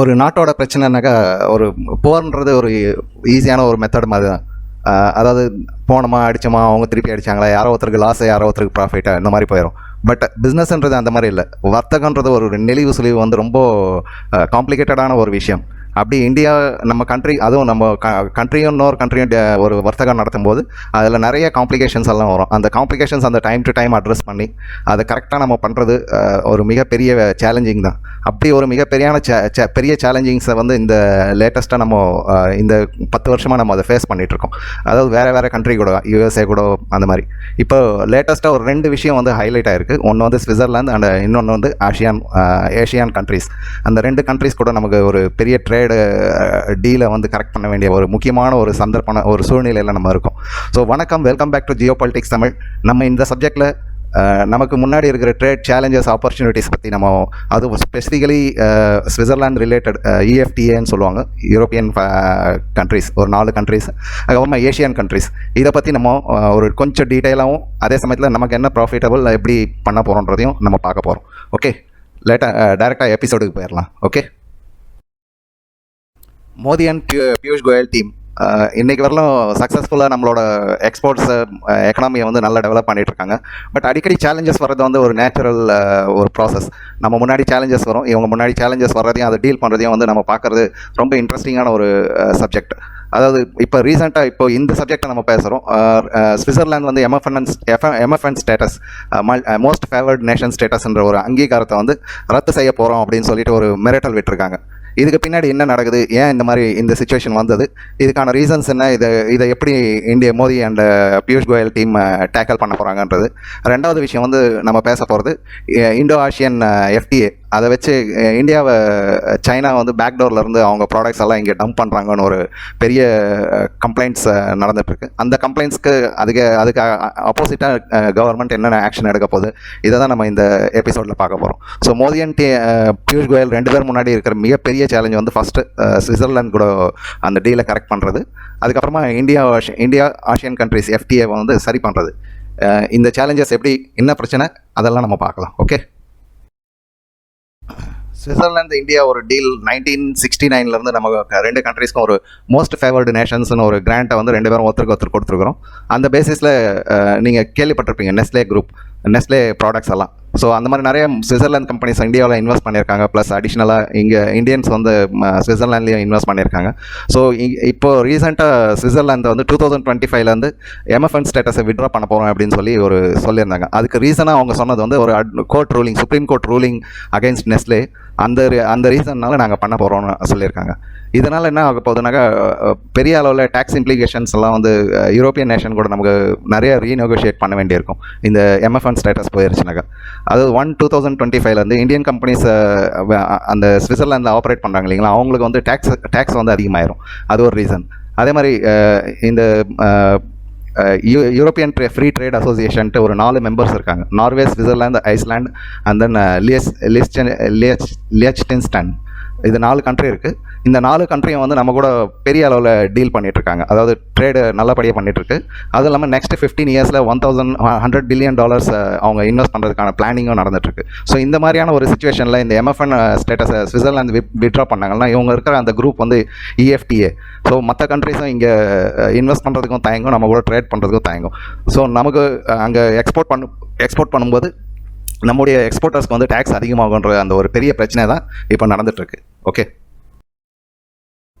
ஒரு நாட்டோட பிரச்சனைனாக்கா ஒரு போர்ன்றது ஒரு ஈஸியான ஒரு மெத்தட் மாதிரி தான். அதாவது போனோமா அடிச்சோமா அவங்க திருப்பி அடிச்சாங்களா யாரோ ஒருத்தருக்கு லாஸ் யாரோ ஒருத்தருக்கு ப்ராஃபிட்டா இந்த மாதிரி போயிடும் பட் பிஸ்னஸ்ன்றது அந்த மாதிரி இல்லை. வர்த்தகன்றது ஒரு நெளிவு சுழிவு வந்து ரொம்ப காம்ப்ளிகேட்டடான ஒரு விஷயம். அப்படி இந்தியா நம்ம கண்ட்ரி அதுவும் நம்ம க கண்ட்ரியும் இன்னொரு கண்ட்ரியும் ஒரு வர்த்தகம் நடத்தும் போது அதில் நிறைய காம்ப்ளிகேஷன்ஸ் எல்லாம் வரும். அந்த காம்ப்ளிகேஷன்ஸ் அந்த டைம் டு டைம் அட்ரஸ் பண்ணி அதை கரெக்டாக நம்ம பண்ணுறது ஒரு மிகப்பெரிய சேலஞ்சிங் தான். அப்படி ஒரு மிகப்பெரியான சே பெரிய சேலஞ்சிங்ஸை வந்து இந்த லேட்டஸ்ட்டாக நம்ம இந்த பத்து வருஷமாக நம்ம அதை ஃபேஸ் பண்ணிகிட்ருக்கோம் அதாவது வேறு வேறு கண்ட்ரி கூட யூஎஸ்ஏ கூட அந்த மாதிரி. இப்போ லேட்டஸ்ட்டாக ஒரு ரெண்டு விஷயம் வந்து ஹைலைட் ஆயிருக்கு. ஒன்று வந்து ஸ்விட்சர்லாந்து அண்ட் இன்னொன்று வந்து ஆசியான் ஏஷியான் கண்ட்ரீஸ் அந்த ரெண்டு கண்ட்ரீஸ் கூட நமக்கு ஒரு பெரிய ட்ரேட் டீலை வந்து கரெக்ட் பண்ண வேண்டிய ஒரு முக்கியமான ஒரு சந்தர்ப்பம் ஒரு சூழ்நிலையில் நம்ம இருக்கோம். ஸோ வணக்கம் welcome back to geo politics Tamil. நம்ம இந்த சப்ஜெக்டில் நமக்கு முன்னாடி இருக்கிற ட்ரேட் சேலஞ்சஸ் ஆப்பர்ச்சுனிட்டிஸ் பற்றி நம்ம அது ஸ்பெசிஃபிகலி ஸ்விட்சர்லாந்து ரிலேட்டட் இஎஃப்டிஏன்னு சொல்லுவாங்க. யூரோப்பியன் கண்ட்ரீஸ் ஒரு நாலு கண்ட்ரீஸ் அதுக்கப்புறமா ஏஷியன் கண்ட்ரீஸ் இதை பற்றி நம்ம ஒரு கொஞ்சம் டீட்டெயிலாகவும் அதே சமயத்தில் நமக்கு என்ன ப்ராஃபிட்டபிள் எப்படி பண்ண போகிறோன்றதையும் நம்ம பார்க்க போகிறோம் ஓகே லேட்டாக டேரெக்டாக எபிசோடுக்கு போயிடலாம். Okay Modi and Piyush Piyush Goyal team இன்றைக்கி வரலும் சக்ஸஸ்ஃபுல்லாக நம்மளோட எக்ஸ்போர்ட்ஸை எக்கனாமியை வந்து நல்லா டெவலப் பண்ணிகிட்ருக்காங்க இருக்காங்க பட் அடிக்கடி சேலஞ்சஸ் வர்றது வந்து ஒரு நேச்சுரல் ஒரு ப்ராசஸ் நம்ம முன்னாடி சேலஞ்சஸ் வரும். இவங்க முன்னாடி சேலஞ்சஸ் வர்றதையும் அதை டீல் பண்ணுறதையும் வந்து நம்ம பார்க்குறது ரொம்ப இன்ட்ரெஸ்டிங்கான ஒரு சப்ஜெக்ட் அதாவது இப்போ ரீசெண்டாக இப்போ இந்த சப்ஜெக்டை நம்ம பேசுகிறோம் ஸ்விட்சர்லாந்து வந்து எம்எஃப்என்என்ஸ் MFN status most favoured nation ஸ்டேட்டஸ்ன்ற ஒரு அங்கீகாரத்தை வந்து ரத்து செய்ய போகிறோம் அப்படின்னு சொல்லிட்டு ஒரு மிரட்டல் விட்டுருக்காங்க. இதுக்கு பின்னாடி என்ன நடக்குது? ஏன் இந்த மாதிரி இந்த சுச்சுவேஷன் வந்தது? இதுக்கான ரீசன்ஸ் என்ன? இதை இதை எப்படி இந்திய Modi and uh, Piyush Goyal team tackle uh, பண்ண போகிறாங்கன்றது ரெண்டாவது விஷயம் வந்து நம்ம பேச போகிறது இண்டோ ஆசியன் எஃப்டிஏ uh, அதை வச்சு இந்தியாவை சைனா வந்து பேக்டோர்லேருந்து அவங்க ப்ராடக்ட்ஸ் எல்லாம் இங்கே டம்ப் பண்ணுறாங்கன்னு ஒரு பெரிய கம்ப்ளைண்ட்ஸ் நடந்துட்டுருக்கு. அந்த கம்ப்ளைண்ட்ஸ்க்கு அதுக்கு அதுக்கு ஆப்போசிட்டாக கவர்மெண்ட் என்னென்ன ஆக்ஷன் எடுக்க போகுது இதை தான் நம்ம இந்த எபிசோடில் பார்க்க போகிறோம் ஸோ மோதி அண்ட் பியூஷ் கோயல் ரெண்டு பேர் முன்னாடி இருக்கிற மிகப்பெரிய சேலஞ்ச் வந்து ஃபஸ்ட்டு சுவிட்சர்லாந்து கூட அந்த டீலை கரெக்ட் பண்ணுறது அதுக்கப்புறமா India India Asian countries FTA வந்து சரி பண்ணுறது இந்த சேலஞ்சஸ் எப்படி என்ன பிரச்சனை அதெல்லாம் நம்ம பார்க்கலாம். ஓகே சுவிட்சர்லாந்து இந்தியா ஒரு டீல் நைன்டீன் சிக்ஸ்டி நைன்லேருந்து நம்ம ரெண்டு கண்ட்ரீஸ்க்கும் ஒரு மோஸ்ட் ஃபேவர்டு நேஷன்ஸ்னு ஒரு கிராண்ட்டை வந்து ரெண்டு பேரும் ஒருத்தருக்கு ஒருத்தர் கொடுத்துருக்குறோம். அந்த பேசிஸில் நீங்கள் கேள்விப்பட்டிருப்பீங்க நெஸ்லே குரூப் நெஸ்லே ப்ராடக்ட்ஸ் எல்லாம். ஸோ அந்த மாதிரி நிறைய சுவிட்சர்லாந்து கம்பெனிஸ் இந்தியாவில் இன்வெஸ்ட் பண்ணியிருக்காங்க. ப்ளஸ் அடிஷ்னலாக இங்கே இந்தியன்ஸ் வந்து சுவிட்சர்லாண்ட்லேயும் இன்வெஸ்ட் பண்ணியிருக்காங்க. ஸோ இப்போ ரீசெண்டாக சுவிட்சர்லாந்து வந்து டூ தௌசண்ட் டுவெண்ட்டி ஃபைவ்லேருந்து எம்எஃப்என் ஸ்டேட்டஸை விட்ரா பண்ண போகிறோம் அப்படின்னு சொல்லி ஒரு சொல்லியிருந்தாங்க. அதுக்கு ரீசனாக அவங்க சொன்னது வந்து ஒரு court ruling supreme court ruling against Nestle அந்த அந்த ரீசன்னால நாங்கள் பண்ண போகிறோம்னு சொல்லியிருக்காங்க. இதனால் என்ன ஆக போகுதுனாக்கா பெரிய அளவில் டேக்ஸ் இம்ப்ளிகேஷன்ஸ் எல்லாம் வந்து யூரோப்பியன் நேஷன் கூட நமக்கு நிறைய ரீநெகோஷியேட் பண்ண வேண்டியிருக்கும். இந்த எம்எஃப்என் ஸ்டேட்டஸ் போயிருச்சுனாக்கா. அது ஒன் டூ தௌசண்ட் டுவெண்ட்டி ஃபைவ்லேருந்து இந்தியன் கம்பெனிஸ் அந்த சுவிட்சர்லாந்தில் ஆப்ரேட் பண்ணுறாங்க இல்லைங்களா? அவங்களுக்கு வந்து டேக்ஸ் டேக்ஸ் வந்து அதிகமாயிரும். அது ஒரு ரீசன் அதே மாதிரி இந்த யூ- யூரோப்பியன் ட்ரே ஃப்ரீ ட்ரேட் அசோசியேஷன்ட்டு ஒரு நாலு மெம்பர்ஸ் இருக்காங்க. Norway Switzerland Iceland and then லியஸ் லிஸ்டன் லியச் லியச்டின்ஸ்டன் இது நாலு கண்ட்ரி இருக்குது இந்த நாலு கண்ட்ரியும் வந்து நம்ம கூட பெரிய அளவில் டீல் பண்ணிகிட்ருக்காங்க அதாவது ட்ரேடு நல்லபடியாக பண்ணிகிட்ருக்கு அதுவும் இல்லாமல் நெக்ஸ்ட் ஃபிஃப்டீன் இயர்ஸில் one thousand hundred billion dollars அவங்க இன்வெஸ்ட் பண்ணுறதுக்கான பிளானிங்கும் நடந்துட்டுருக்கு. ஸோ இந்த மாதிரியான ஒரு சுச்சுவேஷனில் இந்த எம்எஃப்என் ஸ்டேட்டஸை சுவிட்சர்லாந்து விட்ரா பண்ணாங்கன்னா இவங்க இருக்கிற அந்த குரூப் வந்து இஎஃப்டிஏ ஸோ மற்ற கண்ட்ரிஸும் இங்கே இன்வெஸ்ட் பண்ணுறதுக்கும் தயங்கும் நம்ம கூட ட்ரேட் பண்ணுறதுக்கும் தயங்கும். ஸோ நமக்கு அங்கே எக்ஸ்போர்ட் பண்ணு எக்ஸ்போர்ட் பண்ணும்போது நம்முடைய எக்ஸ்போர்ட்டர்ஸ்க்கு வந்து டேக்ஸ் அதிகமாகுன்ற அந்த ஒரு பெரிய பிரச்சனை தான் இப்போ நடந்துட்டுருக்கு. ஓகே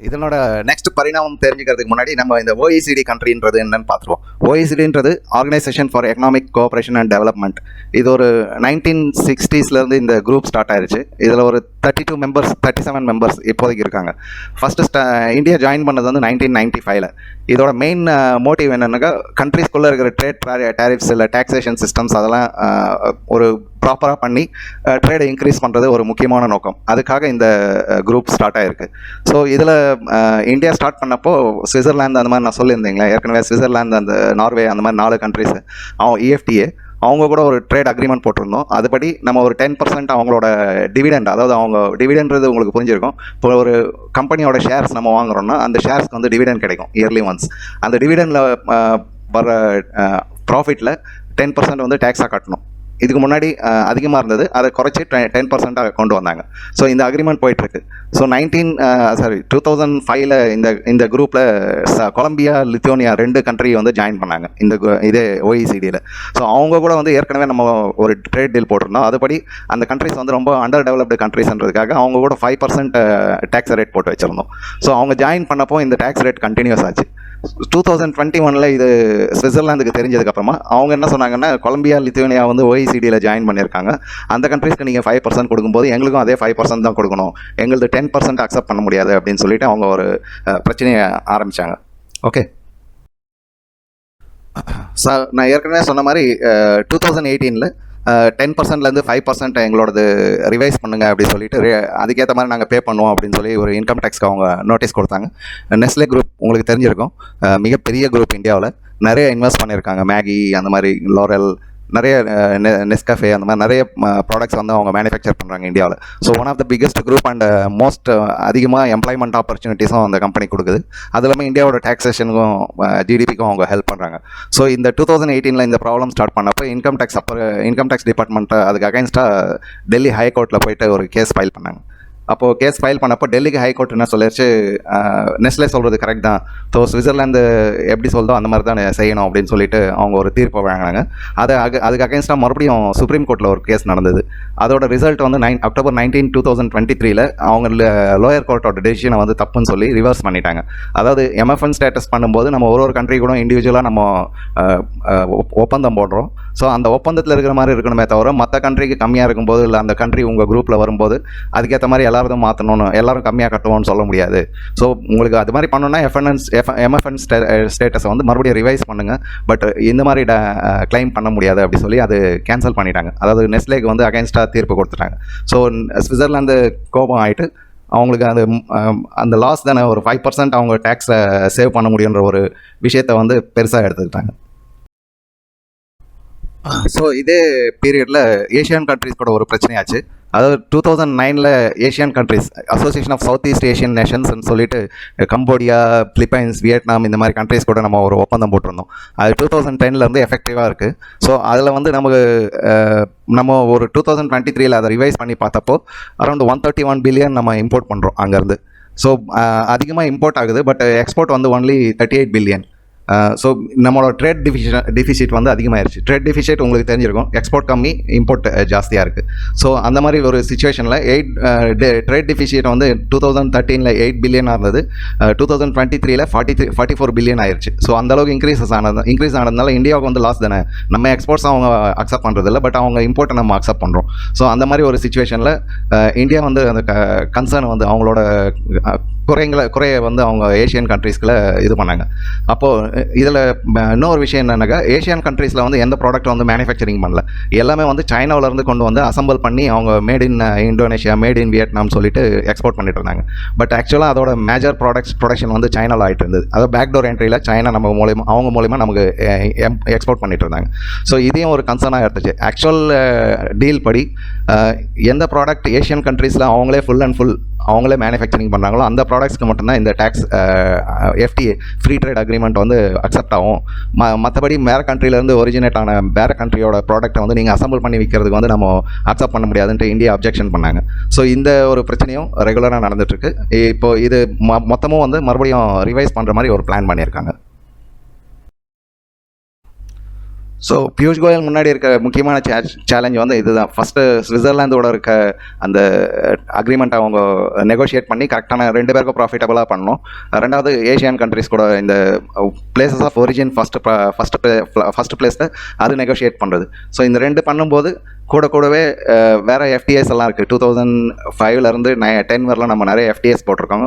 இதனோட நெக்ஸ்ட் பரிணாமம் தெரிஞ்சுக்கிறதுக்கு முன்னாடி நம்ம இந்த ஓஇசிடி கண்ட்ரின்றது என்னன்னு பார்த்துருவோம். ஓஇசிடின்றது organisation for economic cooperation and development இது ஒரு நைன்டீன் சிக்ஸ்டீஸ்லேருந்து இந்த குரூப் ஸ்டார்ட் ஆயிருச்சு. இதில் ஒரு thirty two members thirty seven members இப்போதைக்கு இருக்காங்க. ஃபஸ்ட்டு ஸ்டா இந்தியா ஜாயின் பண்ணது வந்து நைன்டீன் நைன்ட்டி ஃபைவ்ல இதோட மெயின் மோட்டிவ் என்னென்னாக்கா கண்ட்ரீஸ்குள்ளே இருக்கிற ட்ரேட் டேரிஃப்ஸ் இல்லை டேக்ஸேஷன் சிஸ்டம்ஸ் அதெல்லாம் ஒரு ப்ராப்பராக பண்ணி ட்ரேடை இன்க்ரீஸ் பண்ணுறது ஒரு முக்கியமான நோக்கம். அதுக்காக இந்த குரூப் ஸ்டார்ட் ஆயிருக்கு. ஸோ இதில் இந்தியா ஸ்டார்ட் பண்ணப்போ சுவிட்சர்லாந்து அந்த மாதிரி நான் சொல்லியிருந்தீங்களா. ஏற்கனவே சுவிட்சர்லாந்து அந்த நார்வே அந்த மாதிரி நாலு கண்ட்ரிஸ் அவன் இஎஃப்டிஏ அவங்க கூட ஒரு ட்ரேட் அக்ரிமெண்ட் போட்டிருந்தோம். அதுபடி நம்ம ஒரு டென் பர்சன்ட் அவங்களோட டிவிடெண்ட் அதாவது அவங்க டிவிடென்றது உங்களுக்கு புரிஞ்சிருக்கும். இப்போ ஒரு கம்பெனியோட ஷேர்ஸ் நம்ம வாங்குறோம்னா அந்த ஷேர்ஸ்க்கு வந்து டிவிடெண்ட் கிடைக்கும் இயர்லி ஒன்ஸ் அந்த டிவிடெண்டில் வர ப்ராஃபிட்டில் டென் பர்சன்ட் வந்து டேக்ஸாக கட்டணும். இதுக்கு முன்னாடி அதிகமாக இருந்தது. அதை குறைச்சி டென் பர்சண்ட்டாக கொண்டு வந்தாங்க. ஸோ இந்த அக்ரிமெண்ட் போயிட்டுருக்கு. So nineteen sorry two thousand ஃபைவ்ல இந்த இந்த குரூப்பில் கொலம்பியா லித்தோனியா ரெண்டு கண்ட்ரி வந்து ஜாயின் பண்ணாங்க. இந்த கு- இதே ஓஇசிடியில் ஸோ அவங்க கூட வந்து ஏற்கனவே நம்ம ஒரு ட்ரேட் டீல் போட்டிருந்தோம். அதுபடி அந்த கண்ட்ரிஸ் வந்து ரொம்ப அண்டர் டெவலப்டு கண்ட்ரிஸ்ன்றதுக்காக அவங்க கூட ஃபைவ் பர்சன்ட் டேக்ஸ் ரேட் போட்டு வச்சுருந்தோம். ஸோ அவங்க ஜாயின் பண்ணப்போ இந்த டேக்ஸ் ரேட் கண்டினியூஸ் ஆச்சு. டூ தௌசண்ட் டுவெண்ட்டி ஒனில் இது சுவிட்சர்லாந்துக்கு தெரிஞ்சதுக்கப்புறமா அவங்க என்ன சொன்னாங்கன்னா கொலம்பியா லித்துவேனியா வந்து ஓஇசிடியில் ஜாயின் பண்ணியிருக்காங்க. அந்த கண்ட்ரீஸ்க்கு நீங்கள் ஃபைவ் பர்சன்ட் கொடுக்கும்போது எங்களுக்கும் அதே ஃபைவ் பர்சன்ட் தான் கொடுக்கணும். எங்களுது டென் பர்சன்ட் அக்செப்ட் பண்ண முடியாது அப்படின்னு சொல்லிட்டு அவங்க ஒரு பிரச்சனையை ஆரம்பித்தாங்க ஓகே சார் நான் ஏற்கனவே சொன்ன மாதிரி டூ தௌசண்ட் எயிட்டீனில் டென் பர்சன்ட்லேருந்து ஃபைவ் பர்சன்ட் எங்களோடது ரிவைஸ் பண்ணுங்க அப்படின்னு சொல்லிட்டு அதுக்கேற்ற மாதிரி நாங்கள் பே பண்ணுவோம் அப்படின்னு சொல்லி ஒரு இன்கம் டேக்ஸ்க்கு அவங்க நோட்டீஸ் கொடுத்தாங்க. நெஸ்லே குரூப் உங்களுக்கு தெரிஞ்சிருக்கும். மிகப்பெரிய குரூப் இந்தியாவில். நிறைய இன்வெஸ்ட் பண்ணியிருக்காங்க. மேகி அந்த மாதிரி லோரல் நிறைய நெஸ்கஃபே அந்த மாதிரி நிறைய ப்ராடக்ட்ஸ் வந்து அவங்க மேனுஃபேக்சர் பண்ணுறாங்க இந்தியாவில். So one of the biggest group and most அதிகமாக எம்ப்ளாய்மெண்ட் ஆப்பர்ச்சுனிட்டிஸும் அந்த கம்பெனி கொடுக்குது. அது இல்லாமல் இந்தியாவோட டேக்ஸேஷனுக்கும் ஜிடிபிக்கும் அவங்க ஹெல்ப் பண்ணுறாங்க ஸோ இந்த டூ தௌசண்ட் எயிட்டீனில் இந்த ப்ராப்ளம் ஸ்டார்ட் பண்ணப்போ இன்கம் டேக்ஸ் அப்போ இன்கம் டேக்ஸ் டிபார்ட்மெண்ட்டை அதுக்கு அகைன்ஸ்டாக டெல்லி ஹைகோர்ட்டில் போயிட்டு ஒரு கேஸ் ஃபைல் பண்ணாங்க. அப்போது கேஸ் ஃபைல் பண்ணப்போ டெல்லிக்கு ஹைகோர்ட் என்ன சொல்லிடுச்சு நெஸ்லே சொல்கிறது கரெக்ட் தான். ஸோ சுவிட்சர்லாந்து எப்படி சொல்தோ அந்த மாதிரி தான் செய்யணும் அப்படின்னு சொல்லிட்டு அவங்க ஒரு தீர்ப்பை வழங்கினாங்க. அதை அது அதுக்கு அகைன்ஸ்டாக மறுபடியும் சுப்ரீம் கோர்ட்டில் ஒரு கேஸ் நடந்தது. அதோட ரிசல்ட் வந்து nine October nineteen two thousand twenty த்ரீல அவங்க லோயர் கோர்ட்டோட டெசிஷனை வந்து தப்புன்னு சொல்லி ரிவர்ஸ் பண்ணிட்டாங்க. அதாவது எம்எஃப்என் ஸ்டேட்டஸ் பண்ணும்போது நம்ம ஒரு ஒரு கண்ட்ரி கூட இண்டிவிஜுவலாக நம்ம ஒப்பந்தம் போடுறோம். ஸோ அந்த ஒப்பந்தத்தில் இருக்கிற மாதிரி இருக்கணுமே தவிர மற்ற கண்ட்ரிக்கு கம்மியாக இருக்கும்போது இல்லை அந்த கண்ட்ரி உங்கள் குரூப்பில் வரும்போது அதுக்கேற்ற மாதிரி எல்லாரும் மாற்றணும்னு எல்லாரும் கம்மியாக கட்டுவோம்னு சொல்ல முடியாது. ஸோ உங்களுக்கு அது மாதிரி பண்ணணும்னா எஃப்என்என்ஸ் எஃப் எம்எஃப்என் ஸ்டேட்டஸை வந்து மறுபடியும் ரிவைஸ் பண்ணுங்கள் பட் இந்த மாதிரி கிளைம் பண்ண முடியாது அப்படி சொல்லி அது கேன்சல் பண்ணிட்டாங்க. அதாவது நெஸ்லேக்கு வந்து அகைன்ஸ்டாக தீர்ப்பு கொடுத்துட்டாங்க. ஸோ சுவிட்சர்லாந்து கோபம் ஆகிட்டு அவங்களுக்கு அந்த அந்த லாஸ் தானே ஒரு ஃபைவ் பர்சன்ட் அவங்க டேக்ஸை சேவ் பண்ண முடியுன்ற ஒரு விஷயத்தை வந்து பெருசாக எடுத்துக்கிட்டாங்க. ஸோ இதே பீரியடில் ஏஷியன் கண்ட்ரிஸ் கூட ஒரு பிரச்சனையாச்சு. அதாவது டூ தௌசண்ட் நைனில் Asian countries association of south east Asian நேஷன்ஸ்னு சொல்லிட்டு கம்போடியா பிலிப்பைன்ஸ் வியட்நாம் இந்த மாதிரி கண்ட்ரிஸ் கூட நம்ம ஒரு ஒப்பந்தம் போட்டிருந்தோம். அது டூ தௌசண்ட் டென்லேருந்து எஃபெக்டிவாக இருக்குது ஸோ அதில் வந்து நமக்கு நம்ம ஒரு டூ தௌசண்ட் டுவெண்ட்டி த்ரீல அதை ரிவைஸ் பண்ணி பார்த்தப்போ around one thirty one billion நம்ம இம்போர்ட் பண்ணுறோம் அங்கேருந்து. ஸோ அதிகமாக இம்போர்ட் ஆகுது பட் எக்ஸ்போர்ட் வந்து only thirty eight billion so நம்மளோட ட்ரேட் டிஃபிஷன் டிஃபிசிட் வந்து அதிகமாயிருச்சு. ட்ரேட் டிஃபிசிட் உங்களுக்கு தெரிஞ்சிருக்கும். எக்ஸ்போர்ட் கம்மி இம்போர்ட் ஜாஸ்தியாக இருக்குது ஸோ அந்த மாதிரி ஒரு சுச்சுவேஷனில் எயிட் ட்ரேட் டிஃபிசிட் வந்து டூ தௌசண்ட் தேர்ட்டீனில் எயிட் பில்லியனாக இருந்தது. டூ தௌசண்ட் டுவெண்ட்டி த்ரீல forty three forty four billion ஆயிடுச்சு ஸோ அந்தளவுக்கு இன்க்ரீஸஸ் ஆனது இன்க்ரீஸ் ஆனதுனால இந்தியாவுக்கு வந்து லாஸ் தானே. நம்ம எக்ஸ்போர்ட்ஸ் அவங்க அக்செப்ட் பண்ணுறதில்ல பட் அவங்க இம்போர்ட்டை நம்ம அக்செப்ட் பண்ணுறோம் ஸோ அந்த மாதிரி ஒரு சுச்சுவேஷனில் இந்தியா வந்து அந்த கன்சர்ன் வந்து அவங்களோட குறைங்களை குறைய வந்து அவங்க ஏஷியன் கண்ட்ரீஸ்க்குள்ள இது பண்ணாங்க. அப்போது இதில் இன்னொரு விஷயம் என்னென்னாக்க ஏஷியன் கண்ட்ரீஸில் வந்து எந்த ப்ராடக்ட் வந்து மேனுஃபேக்சரிங் பண்ணல. எல்லாமே வந்து சைனாவிலேருந்து கொண்டு வந்து அசம்பிள் பண்ணி அவங்க made in Indonesia made in Vietnam சொல்லிட்டு எக்ஸ்போர்ட் பண்ணிட்டு இருந்தாங்க. பட் ஆக்சுவலாக அதோட மேஜர் ப்ராடக்ட்ஸ் ப்ரொடக்ஷன் வந்து சைனாவில் ஆகிட்டு இருந்தது. அதாவது பேக்டோர் என்ட்ரியில் சைனா நம்ம மூலியமா அவங்க மூலிமா நமக்கு எக்ஸ்போர்ட் பண்ணிட்டு இருந்தாங்க. ஸோ இதையும் ஒரு கன்சர்னாக எடுத்துச்சு. ஆக்சுவல் டீல் படி எந்த ப்ராடக்ட் ஏஷியன் கண்ட்ரீஸில் அவங்களே ஃபுல் அண்ட் ஃபுல் அவங்களே மேனுஃபேக்சரிங் பண்ணுறாங்களோ அந்த ப்ராடக்ட்ஸ்க்கு மட்டும்தான் இந்த tax FTA free trade agreement வந்து அக்செப்ட் ஆகும். ம மற்றபடி வேறு கண்ட்ரிலேருந்து ஒரிஜினேட் ஆன வேறு கண்ட்ரியோட ப்ராடக்ட்டை வந்து நீங்கள் அசம்பிள் பண்ணி விற்கிறதுக்கு வந்து நம்ம அக்செப்ட் பண்ண முடியாதுன்ட்டு இந்தியா அப்ஜெக்ஷன் பண்ணாங்க. ஸோ இந்த ஒரு பிரச்சனையும் ரெகுலராக நடந்துட்டுருக்கு. இப்போ இது மொத்தமும் வந்து மறுபடியும் ரிவைஸ் பண்ணுற மாதிரி ஒரு பிளான் பண்ணியிருக்காங்க. ஸோ பியூஷ் கோயல் முன்னாடி இருக்க முக்கியமான சே சேலஞ்ச் வந்து இதுதான். ஃபஸ்ட்டு சுவிட்சர்லாந்தோட இருக்க அந்த அக்ரிமெண்ட் அவங்க நெகோஷியேட் பண்ணி கரெக்டான ரெண்டு பேருக்கும் ப்ராஃபிட்டபுளாக பண்ணணும். ரெண்டாவது ஏஷியன் கண்ட்ரிஸ் கூட இந்த places of origin first first first பிளேஸில் அது நெகோஷியேட் பண்ணுறது ஸோ இந்த ரெண்டு பண்ணும்போது கூட கூடவே வேறு எஃப்டிஎஸ் எல்லாம் இருக்குது டூ தௌசண்ட் ஃபைவ்லேருந்து நை டென் வரலாம் நம்ம நிறைய எஃப்டிஎஸ் போட்டிருக்கோம்.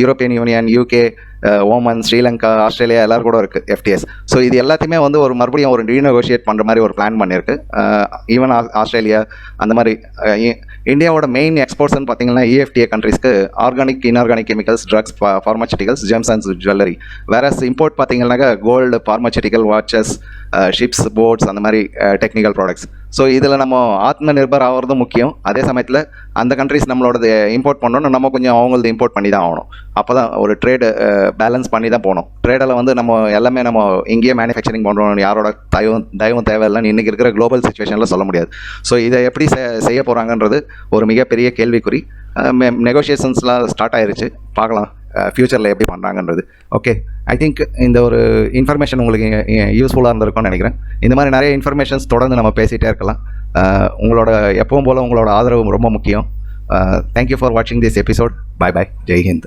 European Union UK Oman Sri Lanka Australia எல்லோரும் கூட இருக்குது எஃப்டிஎஸ் ஸோ இது எல்லாத்தையுமே வந்து ஒரு மறுபடியும் ஒரு ரீநெகோஷியேட் பண்ணுற மாதிரி ஒரு பிளான் பண்ணியிருக்கு. ஈவன் ஆஸ்திரேலியா அந்த மாதிரி இந்தியாவோட மெயின் எக்ஸ்போர்ட்ஸ்னு பார்த்தீங்கன்னா EFTA கண்ட்ரீஸ்க்கு organic inorganic chemicals drugs pharmaceuticals gems and jewellery வேற இம்போர்ட் பார்த்தீங்கன்னாக்கா gold pharmaceutical watches ships boats அந்த மாதிரி டெக்னிக்கல் ப்ராடக்ட்ஸ் ஸோ இதில் நம்ம ஆத்ம நிர்பர் ஆகிறதும் முக்கியம். அதே சமயத்தில் அந்த கண்ட்ரிஸ் நம்மளோடது இம்போர்ட் பண்ணணும் நம்ம கொஞ்சம் அவங்களது இம்போர்ட் பண்ணி தான் ஆகணும். அப்போ தான் ஒரு ட்ரேடு பேலன்ஸ் பண்ணி தான் போகணும். ட்ரேடில் வந்து நம்ம எல்லாமே நம்ம இங்கேயே மேனுஃபேக்சரிங் பண்ணுறோம் யாரோட தயவும் தயவும் தேவையில்லைன்னு இன்றைக்கி இருக்கிற குளோபல் சுச்சுவேஷனில் சொல்ல முடியாது. ஸோ இதை எப்படி செ- செய்ய போகிறாங்கன்றது ஒரு மிகப்பெரிய கேள்விக்குறி. நெகோஷியேஷன்ஸ்லாம் ஸ்டார்ட் ஆயிருச்சு. பார்க்கலாம். ஃப்யூச்சரில் எப்படி பண்ணுறாங்கன்றது ஓகே ஐ திங்க் இந்த ஒரு இன்ஃபர்மேஷன் உங்களுக்கு யூஸ்ஃபுல்லாக இருந்திருக்கும்னு நினைக்கிறேன். இந்த மாதிரி நிறைய இன்ஃபர்மேஷன்ஸ் தொடர்ந்து நம்ம பேசிகிட்டே இருக்கலாம். உங்களோட எப்பவும் போல் உங்களோட ஆதரவு ரொம்ப முக்கியம். தேங்க்யூ ஃபார் வாட்சிங் this episode bye bye Jai Hind